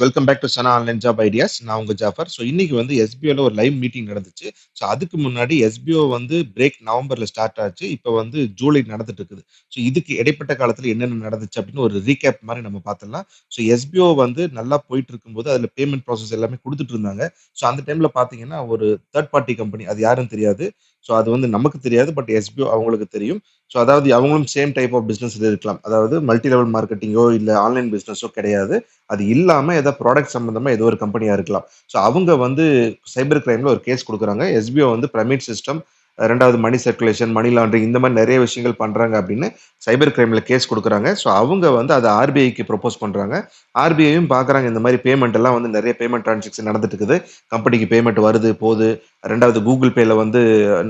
Welcome back to Sana online job ideas நான் உங்க Jaffer so இன்னைக்கு வந்து எஸ்பிஓல ஒரு லைவ் மீட்டிங் நடந்துச்சு. ஸோ அதுக்கு முன்னாடி எஸ்பிஓ வந்து பிரேக் நவம்பர்ல ஸ்டார்ட் ஆச்சு. இப்போ வந்து ஜூலை நடந்துட்டு இருக்குது. ஸோ இதுக்கு இடைப்பட்ட காலத்தில் என்னென்ன நடந்துச்சு அப்படின்னு ஒரு ரீகேப் மாதிரி நம்ம பார்த்துடலாம். ஸோ எஸ்பிஓ வந்து நல்லா போயிட்டு இருக்கும்போது அதில் பேமெண்ட் ப்ராசஸ் எல்லாமே கொடுத்துட்டு இருந்தாங்க. ஸோ அந்த டைம்ல பார்த்தீங்கன்னா ஒரு தேர்ட் பார்ட்டி கம்பெனி அது யாரும் தெரியாது. ஸோ அது வந்து நமக்கு தெரியாது பட் எஸ்பிஓ அவங்களுக்கு தெரியும். ஸோ அதாவது அவங்களும் சேம் டைப் ஆஃப் பிஸ்னஸ் இருக்கலாம். அதாவது மல்டி லெவல் மார்க்கெட்டிங்கோ இல்லை ஆன்லைன் பிஸ்னஸோ கிடையாது. அது இல்லாமல் ஏதோ ப்ராடக்ட் சம்மந்தமாக ஏதோ ஒரு கம்பெனியாக இருக்கலாம். ஸோ அவங்க வந்து சைபர் கிரைமில் ஒரு கேஸ் கொடுக்குறாங்க. எஸ்பிஓ வந்து பிரமிட் சிஸ்டம் ரெண்டாவது மணி சர்க்குலேஷன் மணி லாண்ட்ரிங் இந்த மாதிரி நிறைய விஷயங்கள் பண்ணுறாங்க அப்படின்னு சைபர் கிரைமில் கேஸ் கொடுக்குறாங்க. ஸோ அவங்க வந்து அதை ஆர்பிஐக்கு ப்ரொப்போஸ் பண்ணுறாங்க ஆர்பிஐயும் பார்க்குறாங்க இந்த மாதிரி பேமெண்ட் எல்லாம் வந்து நிறைய பேமெண்ட் ட்ரான்சாக்ஷன் நடந்துட்டு இருக்குது. கம்பெனிக்கு பேமெண்ட் வருது போகுது. ரெண்டாவது கூகுள் பேல வந்து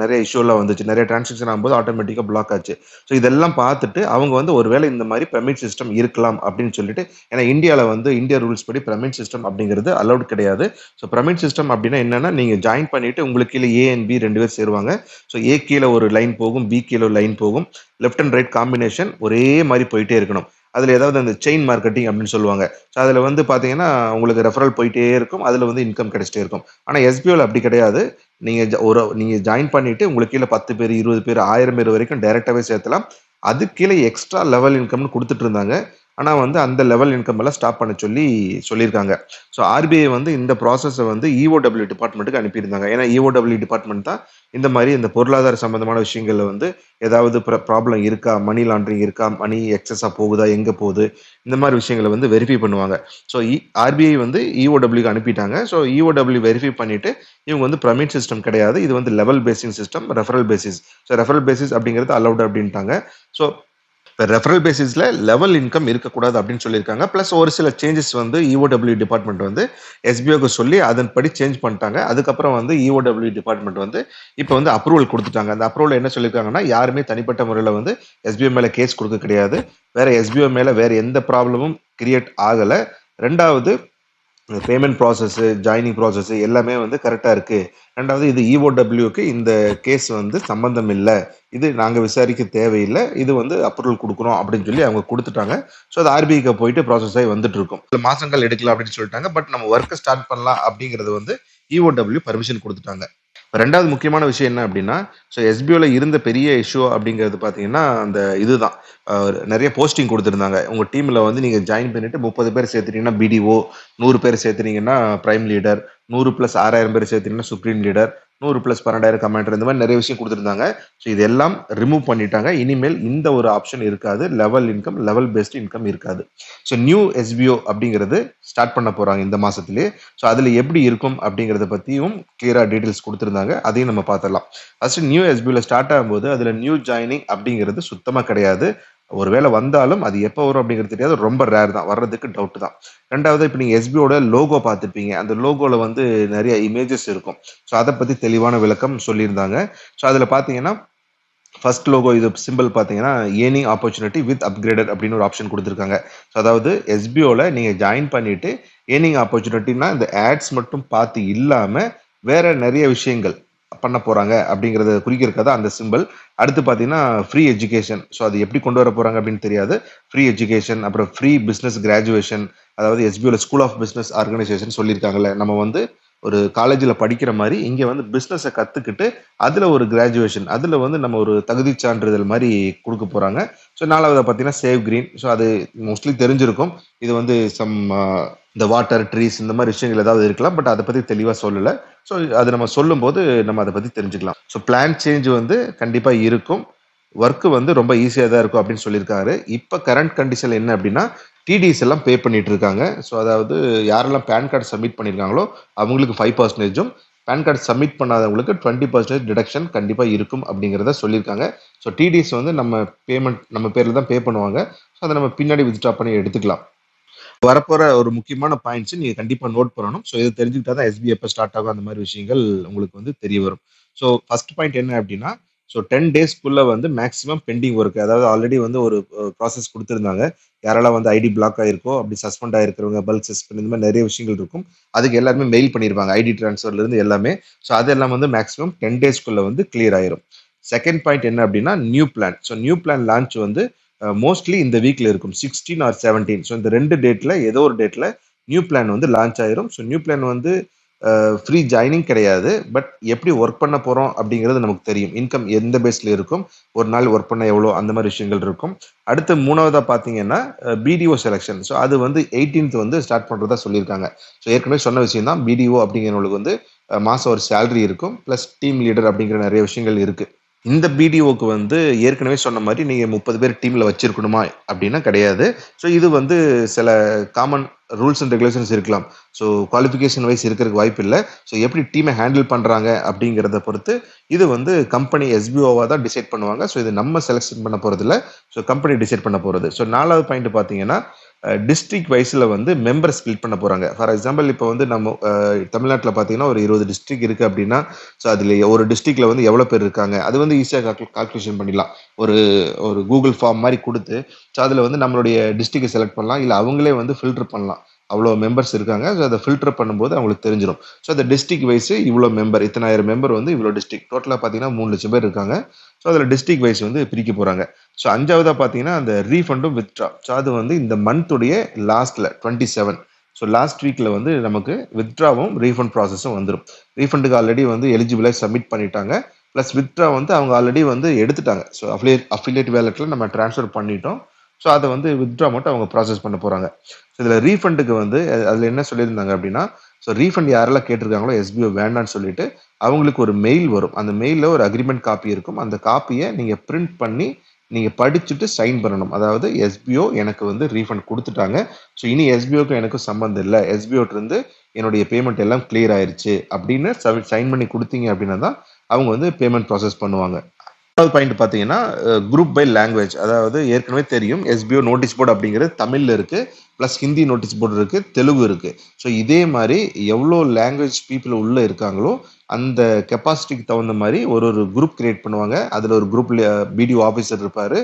நிறைய இஷ்யூலாம் வந்துச்சு. நிறைய டிரான்சாக்ஷன் ஆகும்போது ஆட்டோமேட்டிக்காக பிளாக் ஆச்சு. ஸோ இதெல்லாம் பார்த்துட்டு அவங்க வந்து ஒருவேளை இந்த மாதிரி பெர்மிட் சிஸ்டம் இருக்கலாம் அப்படின்னு சொல்லிட்டு ஏன்னா இந்தியாவில் வந்து இந்தியா ரூல்ஸ் படி பிரமிட் சிஸ்டம் அப்படிங்கிறது அலௌட் கிடையாது. ஸோ பிரமிட் சிஸ்டம் அப்படின்னா என்னன்னா நீங்கள் ஜாயின் பண்ணிட்டு உங்களுக்கு கீழே ஏஎன்பி ரெண்டு பேர் சேருவாங்க. ஸோ ஏ கீழே ஒரு லைன் போகும் பி கீழே ஒரு லைன் போகும். லெஃப்ட் அண்ட் ரைட் காம்பினேஷன் ஒரே மாதிரி போயிட்டே இருக்கணும். அதில் ஏதாவது அந்த செயின் மார்க்கெட்டிங் அப்படின்னு சொல்லுவாங்க. ஸோ அதில் வந்து பார்த்தீங்கன்னா உங்களுக்கு ரெஃபரல் போயிட்டே இருக்கும். அதில் வந்து இன்கம் கிடைச்சிட்டே இருக்கும். ஆனால் எஸ்பிஓவில் அப்படி கிடையாது. நீங்கள் ஒரு நீங்கள் ஜாயின் பண்ணிவிட்டு உங்களுக்கு கீழே பத்து பேர் இருபது பேர் ஆயிரம் பேர் வரைக்கும் டைரெக்டாகவே சேர்த்தலாம். அது கீழே எக்ஸ்ட்ரா லெவல் இன்கம்னு கொடுத்துட்டு இருந்தாங்க. ஆனால் வந்து அந்த லெவல் இன்கம் எல்லாம் ஸ்டாப் பண்ண சொல்லி சொல்லியிருக்காங்க. ஸோ ஆர்பிஐ வந்து இந்த ப்ராசஸை வந்து இஓடபிள்யூ டிபார்ட்மெண்ட்டுக்கு அனுப்பியிருந்தாங்க. ஏன்னா இஓடபிள்யூ டிபார்ட்மெண்ட் தான் இந்த மாதிரி இந்த பொருளாதார சம்பந்தமான விஷயங்களில் வந்து ஏதாவது ப்ராப்ளம் இருக்கா மணி லாண்ட்ரிங் இருக்கா மணி எக்ஸஸாக போகுதா எங்கே போகுது இந்த மாதிரி விஷயங்களை வந்து வெரிஃபை பண்ணுவாங்க. ஸோ ஆர்பிஐ வந்து இஓடபிள்யூக்கு அனுப்பிட்டாங்க. ஸோ இஓடபிள்யூ வெரிஃபை பண்ணிட்டு இவங்க வந்து பிரமிட் சிஸ்டம் கிடையாது. இது வந்து level basing system referral basis so referral basis அப்படிங்கிறது அலௌட் அப்படின்ட்டாங்க. ஸோ இப்போ ரெஃபரல் பேசிஸில் லெவல் இன்கம் இருக்கக்கூடாது அப்படின்னு சொல்லியிருக்காங்க. ப்ளஸ் ஒரு சில சேஞ்சஸ் வந்து இஓடபிள்யூ டிபார்ட்மெண்ட் வந்து எஸ்பிஓக்கு சொல்லி அதன்படி சேஞ்ச் பண்ணிட்டாங்க. அதுக்கப்புறம் வந்து இஓடபிள்யூ டிபார்ட்மெண்ட் வந்து இப்போ வந்து அப்ரூவல் கொடுத்துட்டாங்க. அந்த அப்ரூவல் என்ன சொல்லியிருக்காங்கன்னா யாருமே தனிப்பட்ட முறையில் வந்து எஸ்பிஓ மேலே கேஸ் கொடுக்க கிடையாது. வேற எஸ்பிஓ மேலே வேற எந்த ப்ராப்ளமும் கிரியேட் ஆகலை. ரெண்டாவது பேமெண்ட் ப்ராசஸ்ஸு ஜாயினிங் ப்ராசஸ்ஸு எல்லாமே வந்து கரெக்டாக இருக்குது ரெண்டாவது இது இஓடபிள்யூக்கு இந்த கேஸ் வந்து சம்மந்தம் இல்லை. இது நாங்கள் விசாரிக்க தேவையில்லை. இது வந்து அப்ரூவல் கொடுக்குறோம் அப்படின்னு சொல்லி அவங்க கொடுத்துட்டாங்க. ஸோ அது ஆர்பிஐக்கு போயிட்டு ப்ராசஸ் ஆகி வந்துட்டு இருக்கும் சில மாதங்கள் எடுக்கலாம் அப்படின்னு சொல்லிட்டாங்க. பட் நம்ம ஒர்க்கை ஸ்டார்ட் பண்ணலாம் அப்படிங்கிறது வந்து இஓடபிள்யூ பர்மிஷன் கொடுத்துட்டாங்க. ரெண்டாவது முக்கியமான விஷயம் என்ன அப்படின்னா ஸோ எஸ்பிஓல இருந்த பெரிய இஷ்யூ அப்படிங்கிறது பார்த்தீங்கன்னா அந்த இதுதான். நிறைய போஸ்டிங் கொடுத்துருந்தாங்க. உங்கள் டீமில் வந்து நீங்கள் ஜாயின் பண்ணிட்டு முப்பது பேர் சேர்த்துட்டீங்கன்னா பிடிஓ நூறு பேர் சேர்த்துனீங்கன்னா ப்ரைம் லீடர் நூறு ப்ளஸ் ஆறாயிரம் பேர் சேர்த்தீங்கன்னா சுப்ரீம் லீடர் நூறு ப்ளஸ் பன்னெண்டாயிரம் கமெண்ட் இந்த மாதிரி நிறைய விஷயம் கொடுத்துருந்தாங்க. ஸோ இதெல்லாம் ரிமூவ் பண்ணிட்டாங்க. இனிமேல் இந்த ஒரு ஆப்ஷன் இருக்காது. Level income level based income இருக்காது. ஸோ நியூ எஸ்பிஓ அப்படிங்கிறது ஸ்டார்ட் பண்ண போகிறாங்க இந்த மாதத்துலேயே ஸோ அதில் எப்படி இருக்கும் அப்படிங்கிறத பற்றியும் கிளியராக டீட்டெயில்ஸ் கொடுத்துருந்தாங்க. அதையும் நம்ம பார்த்துடலாம். ஃபஸ்ட்டு நியூ எஸ்பிஓவில் ஸ்டார்ட் ஆகும்போது அதில் நியூ ஜாயினிங் அப்படிங்கிறது சுத்தமாக கிடையாது. ஒருவேளை வந்தாலும் அது எப்போ வரும் அப்படிங்கிறது தெரியாது. ரொம்ப ரேர் தான். வர்றதுக்கு டவுட் தான். ரெண்டாவது இப்போ நீங்கள் எஸ்பியோட லோகோ பார்த்துருப்பீங்க. அந்த லோகோவில் வந்து நிறைய இமேஜஸ் இருக்கும். ஸோ அதை பற்றி தெளிவான விளக்கம் சொல்லியிருந்தாங்க. ஸோ அதில் பார்த்தீங்கன்னா ஃபர்ஸ்ட் லோகோ இது சிம்பிள் பார்த்தீங்கன்னா ஏர்னிங் ஆப்பர்ச்சுனிட்டி வித் அப்கிரேடட் அப்படின்னு ஒரு ஆப்ஷன் கொடுத்துருக்காங்க. ஸோ அதாவது எஸ்பிஓவில் நீங்கள் ஜாயின் பண்ணிவிட்டு ஏர்னிங் ஆப்பர்ச்சுனிட்டின்னா இந்த ஆட்ஸ் மட்டும் பார்த்து இல்லாமல் வேற நிறைய விஷயங்கள் பண்ண போறாங்க அப்படிங்கறத குறிக்கிறதா அந்த சிம்பிள் அடுத்து பார்த்தீங்கன்னா ஃப்ரீ எஜுகேஷன் ஸோ அது எப்படி கொண்டு வர போறாங்க அப்படின்னு தெரியாது. ஃப்ரீ எஜுகேஷன் அப்புறம் ஃப்ரீ பிஸ்னஸ் கிராஜுவேஷன் அதாவது எஸ்பிஓல ஸ்கூல் ஆஃப் பிஸ்னஸ் ஆர்கனைசேஷன் சொல்லியிருக்காங்கல்ல. நம்ம வந்து ஒரு காலேஜில் படிக்கிற மாதிரி இங்கே வந்து பிஸ்னஸை கற்றுக்கிட்டு அதில் ஒரு கிராஜுவேஷன் அதில் வந்து நம்ம ஒரு தகுதி சான்றிதழ் மாதிரி கொடுக்க போகிறாங்க ஸோ நாலாவது பார்த்தீங்கன்னா சேவ் கிரீன் ஸோ அது மோஸ்ட்லி தெரிஞ்சிருக்கும். இது வந்து சம் இந்த வாட்டர் ட்ரீஸ் இந்த மாதிரி விஷயங்கள் ஏதாவது இருக்கலாம் பட் அதை பற்றி தெளிவாக சொல்லலை. ஸோ அது நம்ம சொல்லும்போது நம்ம அதை பற்றி தெரிஞ்சுக்கலாம். ஸோ பிளான் சேஞ்ச் வந்து கண்டிப்பாக இருக்கும். ஒர்க்கு வந்து ரொம்ப ஈஸியாக தான் இருக்கும் அப்படின்னு சொல்லியிருக்காரு. இப்போ கரண்ட் கண்டிஷன் என்ன அப்படின்னா டிடிஎஸ் எல்லாம் பே பண்ணிட்டு இருக்காங்க. ஸோ அதாவது யாரெல்லாம் பேன் கார்டு சப்மிட் பண்ணியிருக்காங்களோ அவங்களுக்கு ஃபைவ் பர்சன்டேஜும் பேன் கார்டு சப்மிட் பண்ணாதவங்களுக்கு டுவெண்ட்டி பர்சன்டேஜ் டிடக்ஷன் கண்டிப்பாக இருக்கும் அப்படிங்கிறத சொல்லியிருக்காங்க. ஸோ டிடிஎஸ் வந்து நம்ம பேமெண்ட் நம்ம பேரில் தான் பே பண்ணுவாங்க. ஸோ அதை நம்ம பின்னாடி வித்ட்ரா பண்ணி எடுத்துக்கலாம். வரப்போற ஒரு முக்கியமான பாயிண்ட்ஸ் நீங்க கண்டிப்பா நோட் பண்ணணும். ஸோ இதை தெரிஞ்சுக்கிட்டா தான் எஸ்பி எப்போ ஸ்டார்ட் ஆகும் அந்த மாதிரி விஷயங்கள் உங்களுக்கு வந்து தெரிய வரும். ஸோ ஃபர்ஸ்ட் பாயிண்ட் என்ன அப்படின்னா ஸோ டென் டேஸ்க்குள்ள வந்து மேக்ஸிமம் பெண்டிங் ஒர்க் அதாவது ஆல்ரெடி வந்து ஒரு ப்ராசஸ் கொடுத்துருந்தாங்க. யாரெல்லாம் வந்து ஐடி பிளாக் ஆயிருக்கோ அப்படி சஸ்பெண்ட் ஆயிருக்கிறவங்க பல்க் சஸ்பெண்ட் இந்த மாதிரி நிறைய விஷயங்கள் இருக்கும். அதுக்கு எல்லாருமே மெயில் பண்ணியிருப்பாங்க ஐடி டிரான்ஸ்ஃபர்ல இருந்து எல்லாமே. ஸோ அதெல்லாம் வந்து மேக்ஸிமம் டென் டேஸ்க்குள்ள வந்து கிளியர் ஆயிரும். செகண்ட் பாயிண்ட் என்ன அப்படின்னா new plan so new plan launch வந்து மோஸ்ட்லி இந்த வீக்ல இருக்கும். சிக்ஸ்டீன் ஆர் செவன்டீன் ஸோ இந்த ரெண்டு டேட்ல ஏதோ ஒரு டேட்ல நியூ பிளான் வந்து லான்ச் ஆயிரும். ஸோ நியூ பிளான் வந்து ஃப்ரீ ஜாயினிங் கிடையாது. பட் எப்படி ஒர்க் பண்ண போகிறோம் அப்படிங்கிறது நமக்கு தெரியும். இன்கம் எந்த பேஸில் இருக்கும்? ஒரு நாள் ஒர்க் பண்ண எவ்வளோ? அந்த மாதிரி விஷயங்கள் இருக்கும். அடுத்து மூணாவதாக பார்த்தீங்கன்னா பிடிஓ செலெக்ஷன் ஸோ அது வந்து எயிட்டீன்த் வந்து ஸ்டார்ட் பண்ணுறதா சொல்லியிருக்காங்க. ஸோ ஏற்கனவே சொன்ன விஷயம் தான் பிடிஓ அப்படிங்கிறவங்களுக்கு வந்து மாதம் ஒரு சேலரி இருக்கும். ப்ளஸ் டீம் லீடர் அப்படிங்கிற நிறைய விஷயங்கள் இருக்குது இந்த பிடிஓக்கு வந்து ஏற்கனவே சொன்ன மாதிரி நீங்கள் முப்பது பேர் டீமில் வச்சிருக்கணுமா அப்படின்னா கிடையாது. ஸோ இது வந்து சில காமன் ரூல்ஸ் அண்ட் ரெகுலேஷன்ஸ் இருக்கலாம். ஸோ குவாலிஃபிகேஷன் வைஸ் இருக்கிறதுக்கு வாய்ப்பு இல்லை. ஸோ எப்படி டீமை ஹேண்டில் பண்ணுறாங்க அப்படிங்கிறத பொறுத்து இது வந்து கம்பெனி எஸ்பிஓவாக தான் டிசைட் பண்ணுவாங்க. ஸோ இது நம்ம செலெக்ஷன் பண்ண போகிறதில்ல ஸோ கம்பெனி டிசைட் பண்ண போகிறது ஸோ நாலாவது பாயிண்ட் பார்த்தீங்கன்னா டிஸ்ட்ரிக்ட் வைஸில் வந்து மெம்பர் ஸ்பிளிட் பண்ண போகிறாங்க ஃபார் எக்ஸாம்பிள் இப்போ வந்து நம்ம தமிழ்நாட்டில் பார்த்தீங்கன்னா ஒரு இருபது டிஸ்ட்ரிக் இருக்குது அப்படின்னா ஸோ அதில் ஒரு டிஸ்ட்ரிக்டில் வந்து எவ்வளோ பேர் இருக்காங்க? அது வந்து ஈஸியாக கால்குலேஷன் பண்ணிடலாம். ஒரு ஒரு கூகுள் ஃபார்ம் மாதிரி கொடுத்து ஸோ அதில் வந்து நம்மளுடைய டிஸ்ட்ரிக்டை செலக்ட் பண்ணலாம். இல்லை அவங்களே வந்து ஃபில்டர் பண்ணலாம். அவ்வளோ மெம்பர்ஸ் இருக்காங்க. ஸோ அதை ஃபில்டர் பண்ணும்போது அவங்களுக்கு தெரிஞ்சிடும் ஸோ அந்த டிஸ்ட்ரிக் வைஸ் இவ்வளோ மெம்பர் இத்தனாயிரம் மெம்பர் வந்து இவ்வளோ டிஸ்ட்ரிக்ட் டோட்டலாக பார்த்தீங்கன்னா மூணு லட்சம் பேர் இருக்காங்க. ஸோ அதில் டிஸ்ட்ரிக் வைஸ் வந்து பிரிக்க போகிறாங்க ஸோ அஞ்சாவதாக பார்த்தீங்கன்னா அந்த ரீஃபண்டும் வித்ட்ரா ஸோ அது வந்து இந்த மந்த்துடைய லாஸ்ட்டில் டுவெண்ட்டி செவன் ஸோ லாஸ்ட் வீக்கில் வந்து நமக்கு வித்ட்ராவும் ரீஃபண்ட் ப்ராசஸும் வந்துடும் ரீஃபண்டுக்கு ஆல்ரெடி வந்து எலிஜிபிளாக சப்மிட் பண்ணிட்டாங்க. ப்ளஸ் வித்ட்ரா வந்து அவங்க ஆல்ரெடி வந்து எடுத்துட்டாங்க. ஸோ அஃபிலியேட் அஃபிலியேட் வேலெட்டில் நம்ம ட்ரான்ஸ்ஃபர் பண்ணிட்டோம். ஸோ அதை வந்து வித்ட்ரா மட்டும் அவங்க ப்ராசஸ் பண்ண போகிறாங்க ஸோ இதில் ரீஃபண்டுக்கு வந்து அதில் என்ன சொல்லியிருந்தாங்க அப்படின்னா ஸோ ரீஃபண்ட் யாரெல்லாம் கேட்டிருக்காங்களோ எஸ்பிஓ வேண்டான்னு சொல்லிட்டு அவங்களுக்கு ஒரு மெயில் வரும். அந்த மெயிலில் ஒரு அக்ரிமெண்ட் காப்பி இருக்கும். அந்த காப்பியை நீங்கள் பிரிண்ட் பண்ணி நீங்கள் படிச்சுட்டு சைன் பண்ணணும். அதாவது எஸ்பிஓ எனக்கு வந்து ரீஃபண்ட் கொடுத்துட்டாங்க. ஸோ இனி எஸ்பிஓக்கும் எனக்கு சம்மந்தம் இல்லை. எஸ்பிஓட்டிருந்து என்னுடைய பேமெண்ட் எல்லாம் கிளியர் ஆயிடுச்சு அப்படின்னு சைன் பண்ணி கொடுத்தீங்க அப்படின்னா தான் அவங்க வந்து பேமெண்ட் ப்ராசஸ் பண்ணுவாங்க. ரெண்டாவது பாயிண்ட் பார்த்தீங்கன்னா குரூப் பை லாங்குவேஜ் அதாவது ஏற்கனவே தெரியும் எஸ்பிஓ நோட்டீஸ் போர்டு அப்படிங்கிறது தமிழில் இருக்குது ப்ளஸ் ஹிந்தி நோட்டீஸ் போர்டு இருக்குது தெலுங்கு இருக்குது ஸோ இதே மாதிரி எவ்வளோ லாங்குவேஜ் பீப்புள் உள்ளே இருக்காங்களோ அந்த கெப்பாசிட்டிக்கு தகுந்த மாதிரி ஒரு ஒரு குரூப் கிரியேட் பண்ணுவாங்க. அதில் ஒரு குரூப்ல பிடிஓ ஆஃபீஸர் இருப்பார்.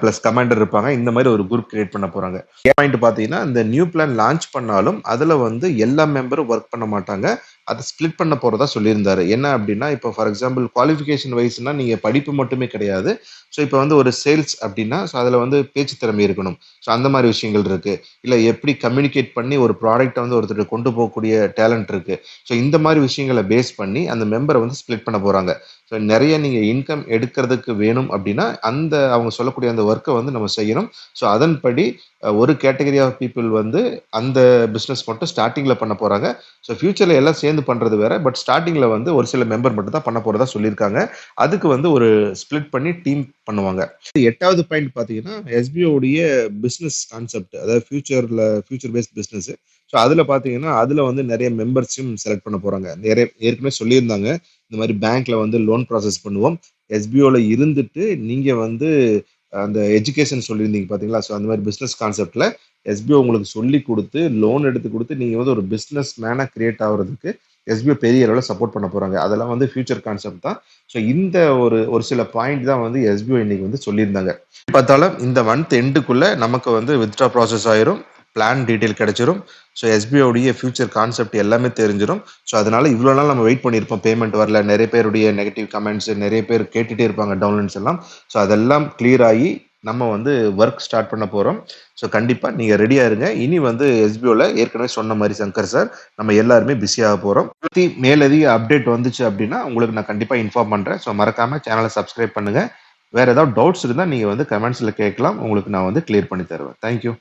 ப்ளஸ் கமாண்டர் இருப்பாங்க. இந்த மாதிரி ஒரு குரூப் கிரியேட் பண்ண போறாங்க. பாயிண்ட் பார்த்தீங்கன்னா இந்த நியூ பிளான் லான்ச் பண்ணாலும் அதில் வந்து எல்லா மெம்பரும் ஒர்க் பண்ண மாட்டாங்க. அதை ஸ்ப்ளிட் பண்ண போறதா சொல்லியிருந்தாரு. என்ன அப்படின்னா இப்போ ஃபார் எக்ஸாம்பிள் குவாலிஃபிகேஷன் வைஸ்னா நீங்க படிப்பு மட்டுமே கிடையாது. ஸோ இப்போ வந்து ஒரு சேல்ஸ் அப்படின்னா ஸோ அதில் வந்து பேச்சு திறமை இருக்கணும். ஸோ அந்த மாதிரி விஷயங்கள் இருக்கு. இல்லை எப்படி கம்யூனிகேட் பண்ணி ஒரு ப்ராடக்ட்டை வந்து ஒருத்தர் கொண்டு போகக்கூடிய டேலண்ட் இருக்கு. ஸோ இந்த மாதிரி விஷயங்களை பேஸ் பண்ணி அந்த மெம்பரை வந்து ஸ்ப்ளிட் பண்ண போறாங்க. ஸோ நிறைய நீங்க இன்கம் எடுக்கிறதுக்கு வேணும் அப்படின்னா அந்த அவங்க சொல்லக்கூடிய அந்த ஒர்க்கை வந்து நம்ம செய்யணும். ஸோ அதன்படி ஒரு கேட்டகரி ஆஃப் பீப்புள் வந்து அந்த பிஸ்னஸ் மட்டும் ஸ்டார்டிங்கில் பண்ண போகிறாங்க ஸோ ஃப்யூச்சரில் எல்லாம் சேர்ந்து பண்ணுறது வேற. பட் ஸ்டார்டிங்கில் வந்து ஒரு சில மெம்பர் மட்டும் தான் பண்ண போகிறதா சொல்லியிருக்காங்க. அதுக்கு வந்து ஒரு ஸ்ப்ளிட் பண்ணி டீம் பண்ணுவாங்க. எட்டாவது பாயிண்ட் பார்த்தீங்கன்னா எஸ்பிஓடைய உடைய பிஸ்னஸ் கான்செப்ட் அதாவது ஃபியூச்சரில் ஃபியூச்சர் பேஸ்ட் பிஸ்னஸ் ஸோ அதில் பார்த்தீங்கன்னா அதில் வந்து நிறைய மெம்பர்ஸையும் செலக்ட் பண்ண போகிறாங்க நிறைய ஏற்கனவே சொல்லியிருந்தாங்க. இந்த மாதிரி பேங்க்ல வந்து லோன் ப்ராசஸ் பண்ணுவோம். எஸ்பிஓவில் இருந்துட்டு நீங்கள் வந்து அந்த எஜுகேஷன் சொல்லியிருந்தீங்க பார்த்தீங்களா ஸோ அந்த மாதிரி பிஸ்னஸ் கான்செப்டில் எஸ்பிஓ உங்களுக்கு சொல்லி கொடுத்து லோன் எடுத்து கொடுத்து நீங்கள் வந்து ஒரு பிஸ்னஸ் மேனாக கிரியேட் ஆகுறதுக்கு எஸ்பிஓ பெரிய அளவில் சப்போர்ட் பண்ண போகிறாங்க அதெல்லாம் வந்து ஃபியூச்சர் கான்செப்ட் தான். ஸோ இந்த ஒரு ஒரு சில பாயிண்ட் தான் வந்து எஸ்பிஓ இன்னைக்கு வந்து சொல்லியிருந்தாங்க. பார்த்தாலும் இந்த மந்த் எண்டுக்குள்ளே நமக்கு வந்து வித்ட்ரா ப்ராசஸ் ஆயிரும். பிளான் டீட்டெயில் கிடைச்சிரும். ஸோ எஸ்பிஐடைய ஃபியூச்சர் கான்செப்ட் எல்லாமே தெரிஞ்சிடும் ஸோ அதனால இவ்வளோ நாள் நம்ம வெயிட் பண்ணியிருப்போம் பேமெண்ட் வரல. நிறைய பேருடைய நெகட்டிவ் கமெண்ட்ஸ் நிறைய பேர் கேட்டுகிட்டே இருப்பாங்க டவுன்லோட்ஸ் எல்லாம். ஸோ அதெல்லாம் கிளியர் ஆகி நம்ம வந்து ஒர்க் ஸ்டார்ட் பண்ண போகிறோம் ஸோ கண்டிப்பாக நீங்கள் ரெடியாக இருங்க. இனி வந்து எஸ்பிஓவில் ஏற்கனவே சொன்ன மாதிரி சங்கர் சார் நம்ம எல்லாருமே பிஸியாக போகிறோம் பற்றி மேலதிக அப்டேட் வந்துச்சு அப்படின்னா உங்களுக்கு நான் கண்டிப்பாக இன்ஃபார்ம் பண்ணுறேன் ஸோ மறக்காமல் சேனலை சப்ஸ்கிரைப் பண்ணுங்கள் வேறு ஏதாவது டவுட்ஸ் இருந்தால் நீங்கள் வந்து கமெண்ட்ஸில் கேட்கலாம். உங்களுக்கு நான் வந்து கிளியர் பண்ணி தருவேன். தேங்க்யூ